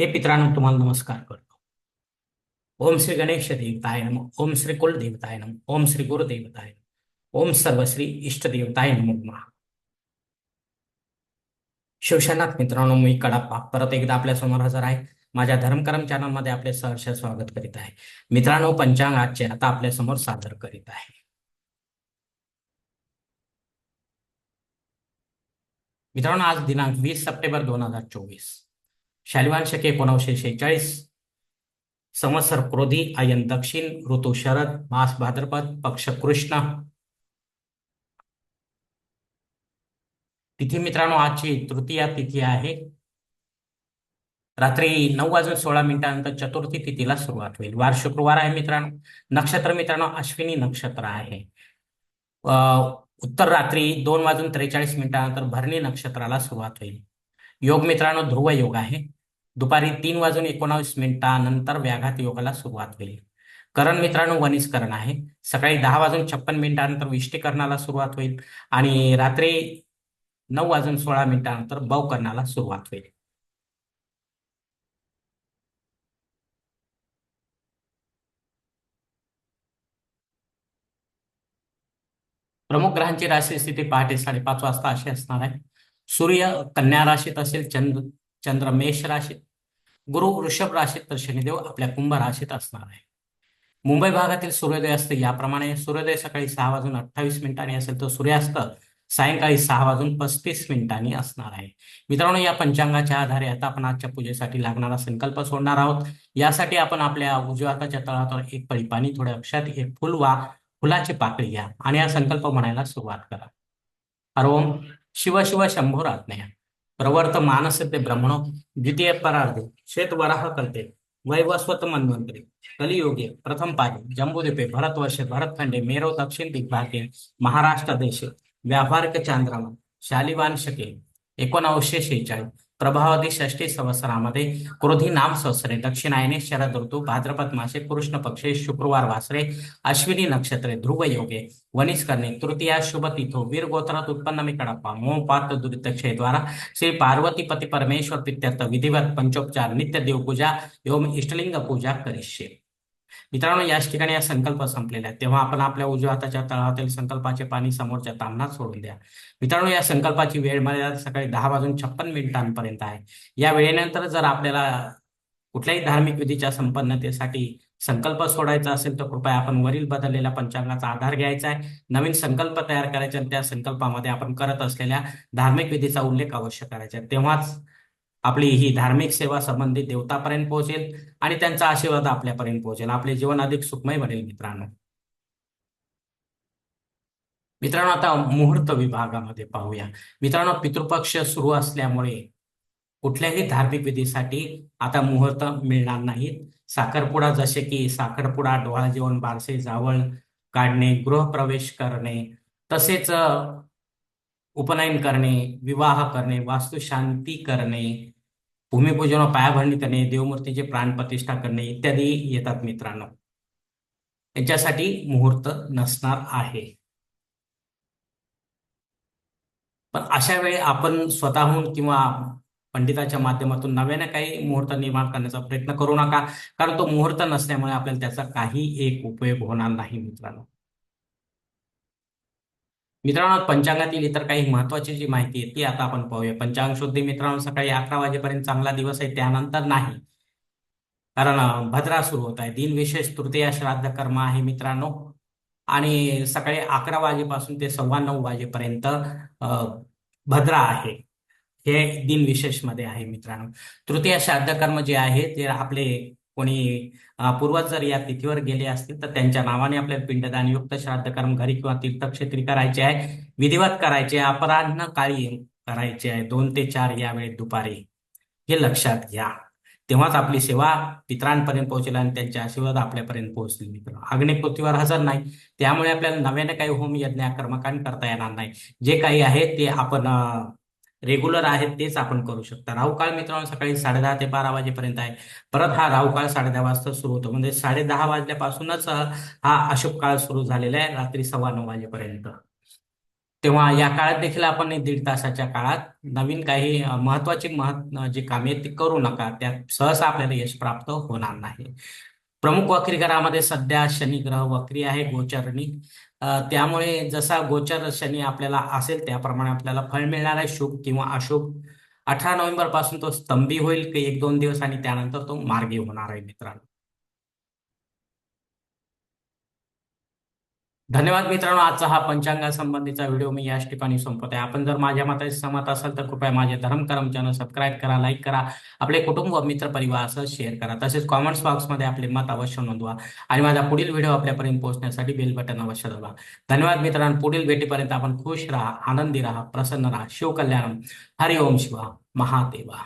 हे पित्रांनो तुम्हाला नमस्कार करतो. ओम श्री गणेश देवताय नम ओम श्री कुलदेवताय नम ओम श्री गुरुदेवताय नम ओम सर्वश्री इष्ट देवताय नमो. नमः मित्रांनो मी कडाप्पा परत एकदा आपल्यासमोर हजर आहे. माझ्या धर्मकरम चॅनलमध्ये आपले सहर्ष स्वागत करीत आहे. मित्रांनो पंचांग आजचे आता आपल्यासमोर सादर करीत आहे. मित्रांनो आज दिनांक वीस सप्टेंबर दोन हजार चोवीस. शालिवान शके एकोणीसशे शेहेचाळीस. संवत्सर क्रोधी आयन दक्षिण ऋतू शरद मास भाद्रपद पक्ष कृष्ण. तिथी मित्रांनो आजची तृतीया तिथी आहे. रात्री नऊ वाजून सोळा मिनिटानंतर चतुर्थी तिथीला सुरुवात होईल. वार शुक्रवार आहे मित्रांनो. नक्षत्र मित्रांनो अश्विनी नक्षत्र आहे. अं, उत्तर रात्री दोन वाजून त्रेचाळीस मिनिटानंतर भरणी नक्षत्राला सुरुवात होईल. योग मित्रांनो ध्रुव योग आहे. दुपारी तीन वाजून एकोणावीस मिनिटानंतर व्याघात योगाला सुरुवात होईल. करण मित्रांनो वनिस्करण आहे. सकाळी दहा वाजून छप्पन मिनिटानंतर विष्टीकरणाला सुरुवात होईल आणि रात्री नऊ वाजून सोळा मिनिटानंतर बवकरणाला सुरुवात होईल. प्रमुख ग्रहांची राशी स्थिती पहाटे साडेपाच वाजता अशी असणार आहे. सूर्य कन्या राशीत असेल चंद्र चंद्र मेष राशीत गुरु वृषभ राशीत तर शनिदेव आपल्या कुंभ राशीत असणार आहे. मुंबई भागातील सूर्योदय असते याप्रमाणे सूर्योदय सकाळी सहा वाजून अठ्ठावीस मिनिटांनी असेल तर सूर्यास्त सायंकाळी सहा वाजून पस्तीस मिनिटांनी असणार आहे. मित्रांनो या पंचांगाच्या आधारे आता आपण आजच्या पूजेसाठी लागणारा संकल्प सोडणार आहोत. यासाठी आपण आपल्या उजव्या हाताच्या तळहातावर एक पळी पाणी थोड्या अक्षात एक फुल वा फुलाची पाकळी घ्या आणि हा संकल्प म्हणायला सुरुवात करा. हरोम शिव शिव शंभोराज्ञया प्रवर्त मानस ते ब्रह्मणो द्वितीय परार्धे श्वेत वराह कल्पे वैवस्वत मन्वंतरी कलियोगे प्रथम पादे जम्बूद्वीपे भरतवर्षे भरतखंडे मेरो दक्षिण दिग्भागे महाराष्ट्र देशे व्यावहारिक चांद्रामा शालिवान शके एकोणावीसशे शेहेचाळीस प्रभावती षष्टी संवत्सरामध्ये क्रोधी नाम संवत्सरे दक्षिणायने शरद ऋतू भाद्रपद मासे कृष्ण पक्षे शुक्रवार वासरे अश्विनी नक्षत्रे ध्रुव योगे वनिष्करणे तृतीया शुभ तिथो वीर गोत्रात उत्पन्न मी कडप्पा मोपात दुरितक्षय द्वारा श्री पार्वती पती परमेश्वर पित्यर्थ विधिवत पंचोपचार नित्य देवपूजा एवं इष्टलिंग पूजा करिष्ये। मित्रांनो याच ठिकाणी या संकल्प संपलेला आहे तेव्हा आपण आपल्या उजव्या हाताच्या तळहातील संकल्पाचे पाणी समोरच्या तामणात सोडून द्या. मित्रांनो या संकल्पाची वेळ मर्यादा सकाळी दहा वाजून छप्पन मिनिटांपर्यंत आहे. या वेळेनंतर जर आपल्याला कुठल्याही धार्मिक विधीच्या संपन्नतेसाठी संकल्प सोडायचा असेल तर कृपया आपण वरील बदललेल्या पंचांगाचा आधार घ्यायचा आहे. नवीन संकल्प तयार करायचा आणि त्या संकल्पामध्ये आपण करत असलेल्या धार्मिक विधीचा उल्लेख अवश्य करायचा आहे. तेव्हाच आपली ही धार्मिक सेवा संबंधित देवतापर्यंत पोहोचेल आणि त्यांचा आशीर्वाद आपल्यापर्यंत पोहोचेल. आपले जीवन अधिक सुखमय बनेल मित्रांनो. मित्रांनो आता मुहूर्त विभागामध्ये पाहूया. मित्रांनो पितृपक्ष सुरू असल्यामुळे कुठल्याही धार्मिक विधीसाठी आता मुहूर्त मिळणार नाहीत. साखरपुडा जसे की साखरपुडा डोळा जेवण बारसे जावळ काढणे गृहप्रवेश करणे तसेच उपनयन करणे विवाह करणे वास्तुशांती करणे भूमिपूजन पायाभरणी करणे देवमूर्तीचे प्राणप्रतिष्ठा करणे इत्यादी येतात मित्रांनो. यांच्यासाठी मुहूर्त नसणार आहे. पण अशा वेळी आपण स्वतःहून किंवा पंडिताच्या माध्यमातून नव्याने काही मुहूर्त निर्माण करण्याचा प्रयत्न करू नका. कारण तो मुहूर्त नसल्यामुळे आपल्याला त्याचा काही एक उपयोग होणार नाही मित्रांनो. मित्रांनो पंचांगातील इतर काही महत्वाची जी माहिती आहे ती आता आपण पाहूया. पंचांग शुद्धी मित्रांनो सकाळी अकरा वाजेपर्यंत चांगला दिवस आहे त्यानंतर नाही. कारण भद्रा सुरू होत आहे. दिनविशेष तृतीया श्राद्ध कर्म आहे मित्रांनो. आणि सकाळी अकरा वाजेपासून ते सव्वा नऊ वाजेपर्यंत भद्रा आहे. हे दिनविशेषमध्ये आहे मित्रांनो. तृतीय श्राद्ध कर्म जे आहे ते आपले कोणी पूर्वज जर या तिथीवर गेले असतील तर त्यांच्या नावाने आपल्याला पिंडदान युक्त श्राद्ध कर्म घरी किंवा तीर्थक्षेत्री करायचे आहे विधिवत करायचे आहे, अपराह्न काळी करायचे आहे दोन ते चार या वेळेत दुपारी. हे लक्षात घ्या. तेव्हाच आपली सेवा पित्रांपर्यंत पोहोचेल आणि त्यांचे आशीर्वाद आपल्यापर्यंत पोहोचले मित्र. अग्नि पृथ्वीवर हजर नाही त्यामुळे आपल्याला नव्याने काही होम यज्ञ कर्मकांड करता येणार नाही. जे काही आहे ते आपण रेग्युलर आहेत तेच आपण करू शकता. राहुकाळ मित्रांनो सकाळी साडेदहा ते बारा वाजेपर्यंत आहे. परत हा राहुकाळ साडेदहा वाजता सुरू होतो. म्हणजे साडेदहा वाजल्यापासूनच हा अशुभ काळ सुरू झालेला आहे रात्री सव्वा नऊ वाजेपर्यंत. तेव्हा या काळात देखील आपण दीड तासाच्या काळात नवीन काही महत्वाची महत् जी कामे आहेत ती करू नका. त्यात सहसा आपल्याला यश प्राप्त होणार नाही. प्रमुख वक्रीकरामध्ये सध्या शनी ग्रह वक्री आहे गोचरणी. त्यामुळे जसा गोचर शनी आपल्याला असेल त्याप्रमाणे आपल्याला फळ मिळणार आहे शुभ किंवा अशुभ. अठरा नोव्हेंबरपासून तो स्तंभी होईल की एक दोन दिवस आणि त्यानंतर तो मार्गी होणार आहे मित्रांनो. धन्यवाद मित्रांनो आजचा हा पंचांगासंबंधीचा व्हिडिओ मी याच ठिकाणी संपत आहे आपण जर माझ्या मताशी सहमत असाल तर कृपया माझे धर्म करम चॅनल सबस्क्राईब करा लाईक करा आपले कुटुंब व मित्र परिवारासह शेअर करा. तसेच कॉमेंट्स बॉक्समध्ये आपले मत अवश्य नोंदवा आणि माझा पुढील व्हिडिओ आपल्यापर्यंत पोहोचण्यासाठी बेल बटन अवश्य दाबा. धन्यवाद मित्रांनो पुढील भेटीपर्यंत आपण खुश राहा आनंदी राहा प्रसन्न राहा. शिवकल्याणम. हरि ओम शिवा. महादेवा.